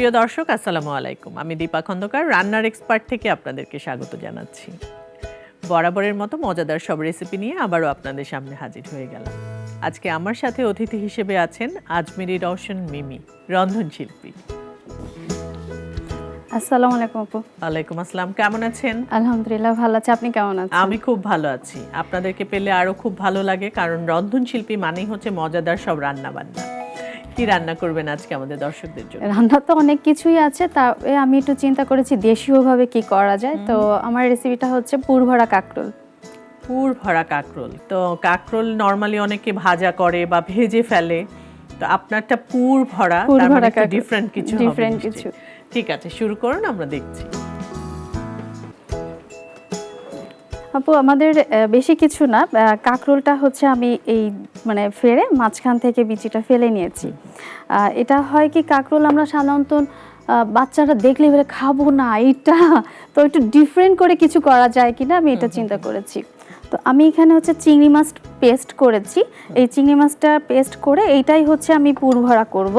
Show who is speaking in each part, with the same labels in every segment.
Speaker 1: প্রিয় দর্শক আসসালামু আলাইকুম। আমি দীপা খন্দকার রান্নার এক্সপার্ট থেকে আপনাদেরকে স্বাগত জানাচ্ছি। বরাবরের মতো মজাদার সব রেসিপি নিয়ে আবারও আপনাদের সামনে হাজির হয়ে গেলাম। আজকে আমার সাথে অতিথি হিসেবে আছেন আজমেরি রওশন মিমি রন্ধনশিল্পী
Speaker 2: আসসালামু আলাইকুম আপু।
Speaker 1: ওয়ালাইকুম আসসালাম কেমন আছেন?
Speaker 2: আলহামদুলিল্লাহ ভালো আছি। আপনি কেমন আছেন?
Speaker 1: আমি খুব ভালো আছি। আপনাদেরকে পেলে আরও খুব ভালো লাগে কারণ রন্ধনশিল্পী মানেই হচ্ছে মজাদার সব রান্না বান্না কি রান্না করবেন আজকে আমাদের দর্শকদের জন্য?
Speaker 2: রান্না তো অনেক কিছুই আছে তবে আমি একটু চিন্তা করেছি দেশীয়ভাবে কি করা যায়। তো আমার রেসিপিটা হচ্ছে পুরভরা কাকরোল।
Speaker 1: পুর ভরা কাকরোল। তো কাকরোল নর্মালি অনেকে ভাজা করে বা ভেজে ফেলে। তো আপনারটা পুর ভরা মানে ডিফারেন্ট কিছু ডিফারেন্ট
Speaker 2: কিছু।
Speaker 1: ঠিক আছে শুরু করুন আমরা দেখছি।
Speaker 2: আপু আমাদের বেশি কিছু না। কাকরোলটা হচ্ছে আমি এই মানে ফেরে মাঝখান থেকে বিচিটা ফেলে নিয়েছি। এটা হয় কি কাকরোল আমরা সাধারণত বাচ্চারা দেখলে বলে খাব না এটা তো একটু ডিফারেন্ট করে কিছু করা যায় কিনা আমি এটা চিন্তা করেছি। তো আমি এখানে হচ্ছে চিংড়ি মাছ পেস্ট করেছি। এই চিংড়ি মাছটা পেস্ট করে এইটাই হচ্ছে আমি পুর ভরা করব।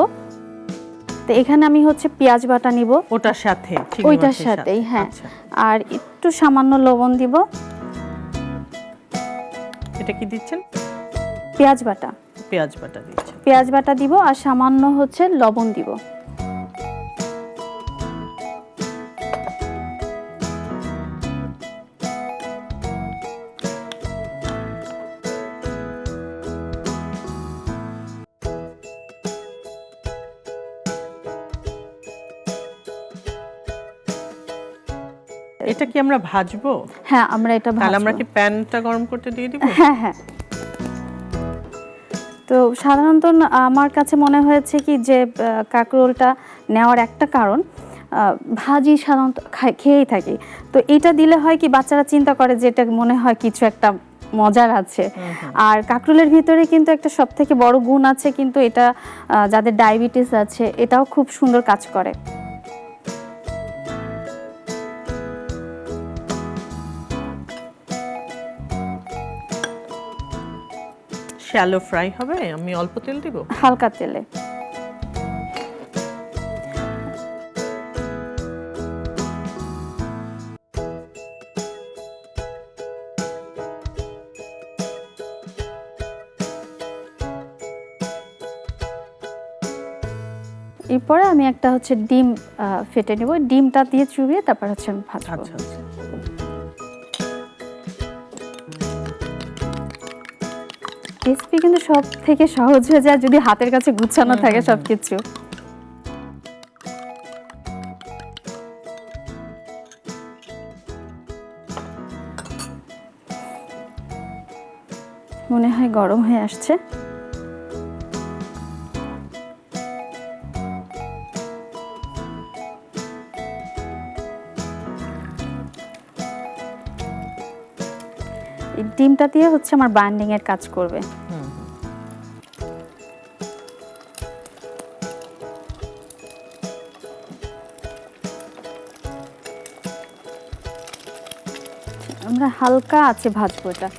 Speaker 2: তো এখানে আমি হচ্ছে পেঁয়াজ বাটা নিব।
Speaker 1: ওটার সাথে
Speaker 2: ওইটার সাথেই হ্যাঁ।
Speaker 1: আচ্ছা।
Speaker 2: আর একটু সামান্য লবণ দিব।
Speaker 1: এটা কি দিচ্ছেন?
Speaker 2: পেঁয়াজ বাটা।
Speaker 1: পেঁয়াজ বাটা দিচ্ছেন।
Speaker 2: পেঁয়াজ বাটা দিব আর সামান্য হচ্ছে লবণ দিব।
Speaker 1: এটা কি আমরা ভাজবো?
Speaker 2: হ্যাঁ আমরা এটা
Speaker 1: তাহলে আমরা কি প্যানটা গরম করতে দিয়ে দিব?
Speaker 2: হ্যাঁ হ্যাঁ। তো সাধারণত আমার কাছে মনে হয়েছে কি যে কাঁকরোলটা নেওয়ার একটা কারণ ভাজি সাধারণত খেয়েই থাকি। তো এটা দিলে হয় কি বাচ্চারা চিন্তা করে যে এটা মনে হয় কিছু একটা মজার আছে। আর কাঁকরোলের ভিতরে কিন্তু একটা সব থেকে বড় গুণ আছে কিন্তু এটা যাদের ডায়াবেটিস আছে এটাও খুব সুন্দর কাজ করে।
Speaker 1: শ্যালো ফ্রাই হবে আমি অল্প তেল দিব?
Speaker 2: হালকা তেলে। এরপরে আমি একটা হচ্ছে ডিম আহ, ফেটে নেব। ডিমটা দিয়ে চুবিয়ে তারপর হচ্ছে আমি ভাজবো।
Speaker 1: আচ্ছা আচ্ছা।
Speaker 2: রেসিপি কিন্তু সব থেকে সহজ হয়ে যায় যদি হাতের কাছে গুছানো থাকে সবকিছু। মনে হয় গরম হয়ে আসছে। ডিমটা দিয়ে হচ্ছে আমার বাইন্ডিং এর কাজ করবে। আমরা হালকা আছে ভাজবো এটা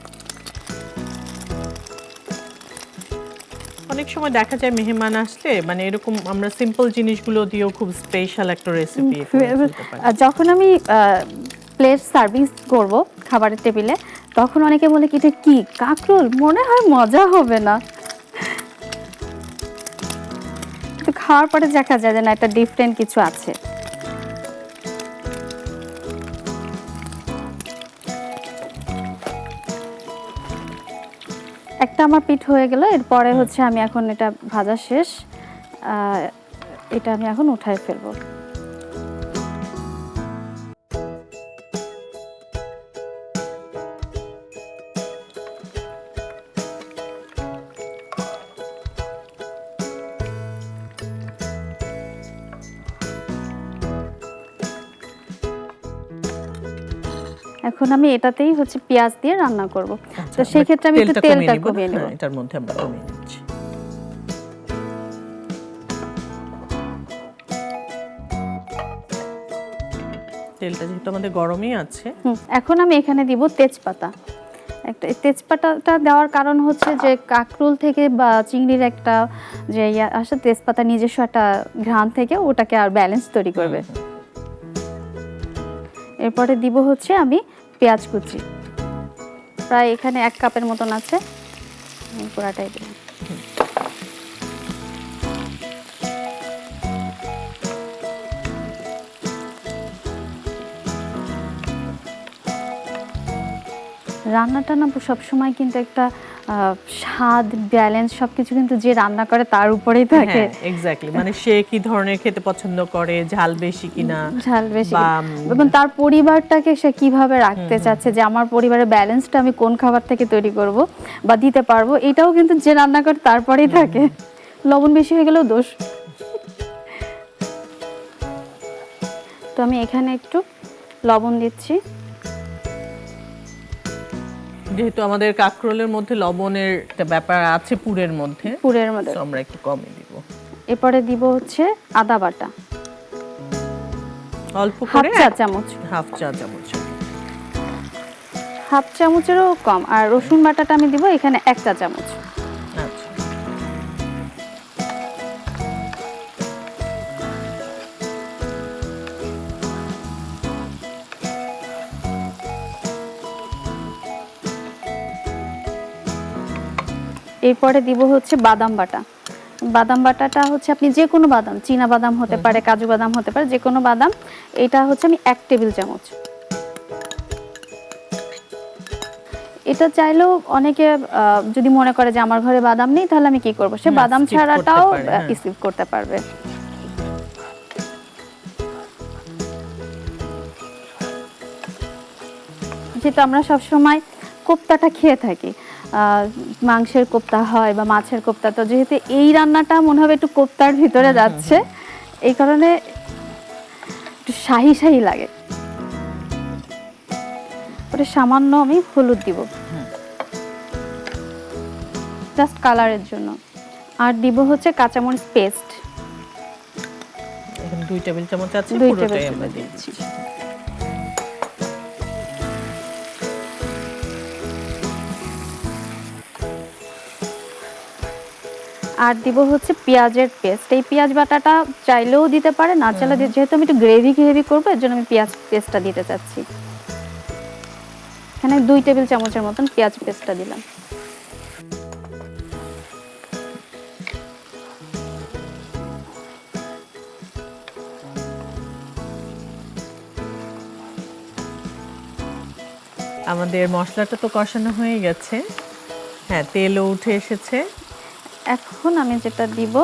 Speaker 1: অনেক সময় দেখা যায় মেহমান আসলে মানে এরকম আমরা সিম্পল জিনিসগুলো দিয়েও খুব স্পেশাল একটা রেসিপি
Speaker 2: যখন আমি প্লেট সার্ভিস করব খাবারের টেবিলে তখন অনেকে বলে কি এটা কি? কাঁকরোল? মনে হয় মজা হবে না। খাওয়ার পরে দেখা যায় যে না, একটা ডিফারেন্ট কিছু আছে। একটা আমার পিঠ হয়ে গেল, এরপরে হচ্ছে আমি এখন এটা ভাজা শেষ। এটা আমি এখন উঠায় ফেলব। এখন আমি এটাতেই হচ্ছে পেঁয়াজ দিয়ে রান্না করব। তো সেই ক্ষেত্রে আমি একটু তেলটা কমিয়ে নেব।
Speaker 1: হ্যাঁ, এটার মধ্যে আমরা কমিয়ে নিচ্ছি। তেলটা যেহেতু আমাদের গরমই আছে।
Speaker 2: এখন আমি এখানে দিব তেজপাতা। একটা তেজপাতাটা দেওয়ার কারণ হচ্ছে যে কাকরুল থেকে বা চিংড়ির একটা যে ইয়া আসে তেজপাতা নিজস্ব একটা ঘ্রাণ থেকে ওটাকে আর ব্যালেন্স তৈরি করবে। এরপরে দিব হচ্ছে আমি পেঁয়াজ কুচি। প্রায় এখানে এক কাপের মতন আছে। পুরাটাই দেব রান্না টান্না সবসময় কিন্তু একটা স্বাদ ব্যালেন্স সবকিছু কিন্তু যে রান্না করে তার উপরেই থাকে।
Speaker 1: এক্স্যাক্টলি মানে সে কি ধরনের খেতে পছন্দ করে ঝাল বেশি কিনা?
Speaker 2: ঝাল বেশি। এবং তার পরিবারটাকে সে কীভাবে রাখতে চাচ্ছে যে আমার পরিবারের ব্যালেন্সটা আমি কোন খাবার থেকে তৈরি করব বা দিতে পারব এটাও কিন্তু যে রান্না করে তারপরেই থাকে। লবণ বেশি হয়ে গেলেও দোষ। তো আমি এখানে একটু লবণ দিচ্ছি।
Speaker 1: যেহেতু আমাদের কাকরোলের মধ্যে লবণের একটা ব্যাপার আছে পুরের মধ্যে
Speaker 2: পুরের মধ্যে।
Speaker 1: আমরা একটু কমই দিব।
Speaker 2: এরপরে দিব হচ্ছে আদা বাটা।
Speaker 1: অল্প
Speaker 2: হাফ
Speaker 1: করে
Speaker 2: চা চামচ।
Speaker 1: হাফ চা চামচ।
Speaker 2: হাফ চামচেরও কম। আর রসুন বাটাটা আমি দিব এখানে এক চা চামচ। এরপরে দিব হচ্ছে বাদাম বাটা। বাদাম বাটাটা হচ্ছে আপনি যে কোনো বাদাম চীনা বাদাম হতে পারে কাজু বাদাম হতে পারে যে কোনো বাদাম এটা হচ্ছে আমি এক টেবিল চামচ। এটা চাইলেও অনেকে যদি মনে করে যে আমার ঘরে বাদাম নেই তাহলে আমি কি করব? সে বাদাম ছাড়াটাও
Speaker 1: হ্যাঁ।
Speaker 2: স্কিপ করতে পারবে। যেহেতু আমরা সবসময় কোপ্তাটা খেয়ে থাকি মাংসের কোপ্তা হয় বা মাছের কোপ্তা। তো যেহেতু এই রান্নাটা মনে হবে একটু কোপ্তার ভিতরে যাচ্ছে এই কারণে একটু শাহি শাহি লাগে। ওটা সামান্য আমি হলুদ দিব। জাস্ট কালারের জন্য। আর দিব হচ্ছে কাঁচামরিচ পেস্ট
Speaker 1: দুই টেবিল চামচ আছে পুরোটাই আমরা
Speaker 2: আর দিব হচ্ছে পেঁয়াজের পেস্ট এই পেঁয়াজ বাটাটা চাইলেও দিতে পারে না চাইলে যেহেতু আমি একটু গ্রেভি গ্রেভি করব এর জন্য আমি পেঁয়াজ পেস্টটা দিতে চাচ্ছি। এখানে দুই টেবিল চামচের মতন পেঁয়াজ পেস্টটা দিলাম।
Speaker 1: আমাদের মশলাটা তো কষানো হয়ে গেছে। হ্যাঁ তেলও উঠে এসেছে।
Speaker 2: এখন আমি যেটা দিব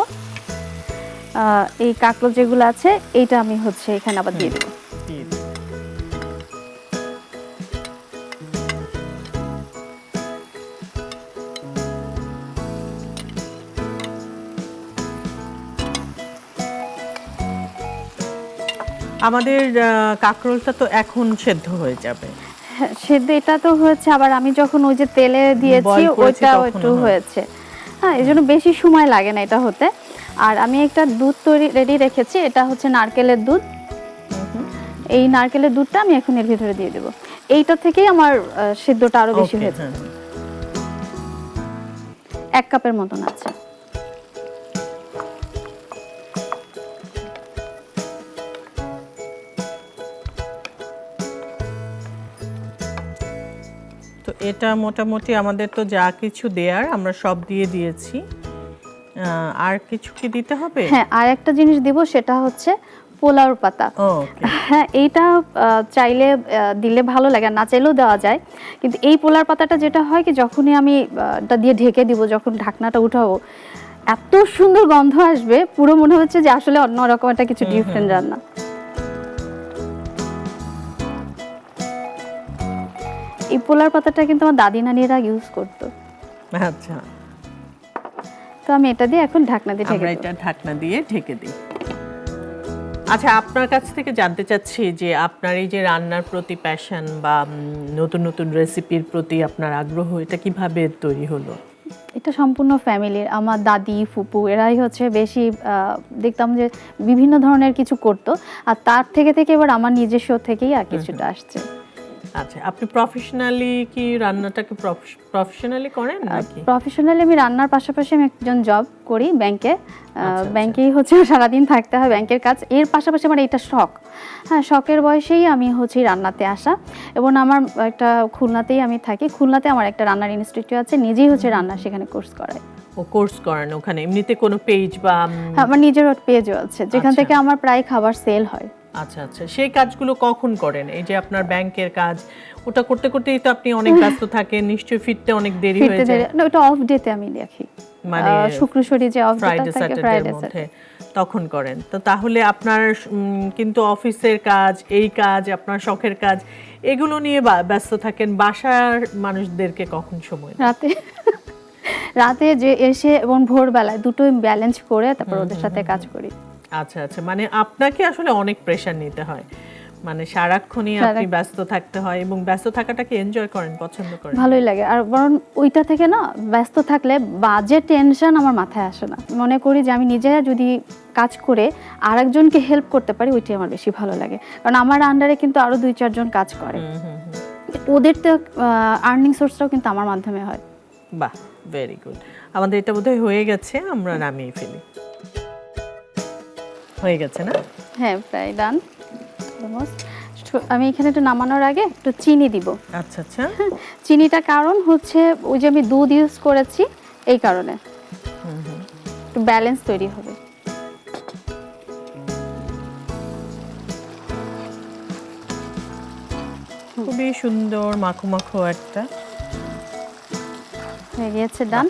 Speaker 2: এই কাঁকড়ো যেগুলো আছে এইটা আমি হচ্ছে এখানে আবার দিয়ে দেবো।
Speaker 1: আমাদের কাঁকরোলটা তো এখন সেদ্ধ হয়ে যাবে।
Speaker 2: হ্যাঁ, সেদ্ধ এটা তো হয়েছে আবার আমি যখন ওই যে তেলে দিয়েছি ওইটাও একটু
Speaker 1: হ্যাঁ।
Speaker 2: হয়েছে। হ্যাঁ এই জন্য বেশি সময় লাগে না এটা হতে। আর আমি একটা দুধ তৈরি রেডি রেখেছি এটা হচ্ছে নারকেলের দুধ। এই নারকেলের দুধটা আমি এখন এর ভিতরে দিয়ে দেবো। এইটা থেকেই আমার সিদ্ধটা আরও বেশি হয়েছে।
Speaker 1: হ্যাঁ।
Speaker 2: এক কাপের মতন আছে।
Speaker 1: এটা মোটামুটি আমাদের তো যা কিছু দেয়ার আমরা সব দিয়ে দিয়েছি। আর কিছু কি দিতে হবে?
Speaker 2: হ্যাঁ আর একটা জিনিস দিব সেটা হচ্ছে পোলাওর পাতা। হ্যাঁ এইটা চাইলে দিলে ভালো লাগে না চাইলেও দেওয়া যায়। কিন্তু এই পোলার পাতাটা যেটা হয় কি যখনই আমি এটা দিয়ে ঢেকে দিব যখন ঢাকনাটা উঠাবো এত সুন্দর গন্ধ আসবে পুরো মনে হচ্ছে যে আসলে অন্যরকম একটা কিছু ডিফারেন্ট রান্না। এই পোলার পাতাটা কিন্তু আমার দাদি নানিরা ইউজ করতো।
Speaker 1: আচ্ছা।
Speaker 2: তো আমি এটা দিয়ে এখন ঢাকনা দিয়ে ঢেকে
Speaker 1: আমরা এটা ঢাকনা দিয়ে ঢেকে দিই। আচ্ছা আপনার কাছ থেকে জানতে চাচ্ছি যে আপনার এই যে রান্নার প্রতি প্যাশন বা নতুন নতুন রেসিপির প্রতি আপনার আগ্রহ এটা কীভাবে তৈরি হলো?
Speaker 2: এটা সম্পূর্ণ ফ্যামিলির আমার দাদি ফুপু এরাই হচ্ছে বেশি দেখতাম যে বিভিন্ন ধরনের কিছু করতো। আর তার থেকে থেকে এবার আমার নিজস্ব থেকেই আর কিছুটা আসছে।
Speaker 1: আচ্ছা আপনি প্রফেশনালি কি রান্নাটাকে প্রফেশনালি করেন নাকি?
Speaker 2: প্রফেশনালি আমি রান্নার পাশাপাশি আমি একজন জব করি ব্যাংকে
Speaker 1: আচ্ছা।
Speaker 2: ব্যাংকেই হচ্ছে সারাদিন থাকতে হয় ব্যাংকের কাজ। এর পাশাপাশি আমার এটা শখ। হ্যাঁ শখের বয়সেই আমি হচ্ছে রান্নাতে আসা। এবং আমার একটা খুলনাতেই আমি থাকি। খুলনাতে আমার একটা রান্নার ইনস্টিটিউট আছে। নিজেই হচ্ছে রান্না সেখানে কোর্স করাই।
Speaker 1: ও কোর্স করেন ওখানে। এমনিতে কোনো পেজ বা
Speaker 2: হ্যাঁ, আমার নিজের পেজও আছে। যেখান
Speaker 1: আচ্ছা।
Speaker 2: থেকে আমার প্রায় খাবার সেল হয়।
Speaker 1: আচ্ছা আচ্ছা। সেই কাজগুলো কখন করেন? এই যে আপনার ব্যাংকের কাজ ওটা করতে করতেই তো আপনি অনেক ব্যস্ত থাকেন নিশ্চয়ই ফিরতে অনেক দেরি হয়ে যায়।
Speaker 2: না, ওটা অফ ডেতে আমি দেখি
Speaker 1: মানে
Speaker 2: শুক্র শনি যে অফ ডেটা থাকে ফ্রাইডে
Speaker 1: মধ্যে তখন করেন। তো তাহলে আপনার কিন্তু অফিসের কাজ এই কাজ আপনার শখের কাজ এগুলো নিয়ে ব্যস্ত থাকেন। বাসার মানুষদেরকে কখন সময়
Speaker 2: রাতে রাতে যে এসে এবং ভোরবেলায় দুটোই ব্যালেন্স করে তারপর ওদের সাথে কাজ করি।
Speaker 1: আচ্ছা আচ্ছা। মানে আপনাকে আসলে অনেক প্রেশার নিতে হয়। মানে সারাক্ষণই আপনি ব্যস্ত থাকতে হয় এবং ব্যস্ত থাকাটাকে এনজয় করেন পছন্দ করেন।
Speaker 2: ভালোই লাগে। আর বরং ওইটা থেকে না ব্যস্ত থাকলে বাজে টেনশন আমার মাথায় আসে না। মনে করি যে আমি নিজে যদি কাজ করে আরেকজনকে হেল্প করতে পারি ওইটাই আমার বেশি ভালো লাগে। কারণ আমার আন্ডারে কিন্তু আরও দুই চারজন কাজ করে। ওদের তো আর্নিং সোর্সটাও কিন্তু আমার মাধ্যমে হয়।
Speaker 1: বাহ! ভেরি গুড আমাদের এটা বোধহয় হয়ে গেছে। আমরা নামিয়ে ফেলি। হয়ে গেছে না?
Speaker 2: হ্যাঁ প্রায় ডান অলমোস্ট আমি এখানে একটু নামানোর আগে একটু চিনি দিব।
Speaker 1: আচ্ছা আচ্ছা।
Speaker 2: চিনিটা কারণ হচ্ছে ওই যে আমি দুধ ইউজ করেছি এই কারণে। একটু ব্যালেন্স তৈরি হবে।
Speaker 1: খুবই সুন্দর মাখো মাখো একটা।
Speaker 2: হয়ে গিয়েছে ডান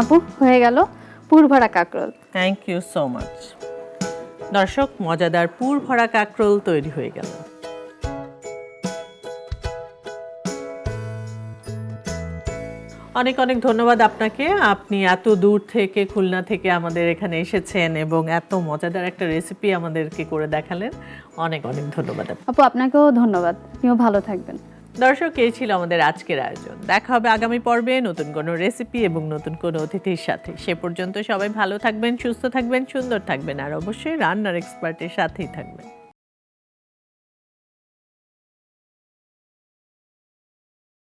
Speaker 2: আপু হয়ে গেল পুরভরা কাকরোল।
Speaker 1: থ্যাংক ইউ সো মাচ দর্শক মজাদার পুর ভরা কাকরোল তৈরি হয়ে গেল। অনেক অনেক ধন্যবাদ আপনাকে। আপনি এত দূর থেকে খুলনা থেকে আমাদের এখানে এসেছেন এবং এত মজাদার একটা রেসিপি আমাদেরকে করে দেখালেন। অনেক অনেক ধন্যবাদ।
Speaker 2: আপু আপনাকেও ধন্যবাদ। আপনিও ভালো থাকবেন।
Speaker 1: দর্শক, এই ছিল আমাদের আজকের আয়োজন। দেখা হবে আগামী পর্বে নতুন কোনো রেসিপি এবং নতুন কোনো অতিথির সাথে। সে পর্যন্ত সবাই ভালো থাকবেন, সুস্থ থাকবেন, সুন্দর থাকবেন, আর অবশ্যই রান্নার এক্সপার্টের সাথেই থাকবেন।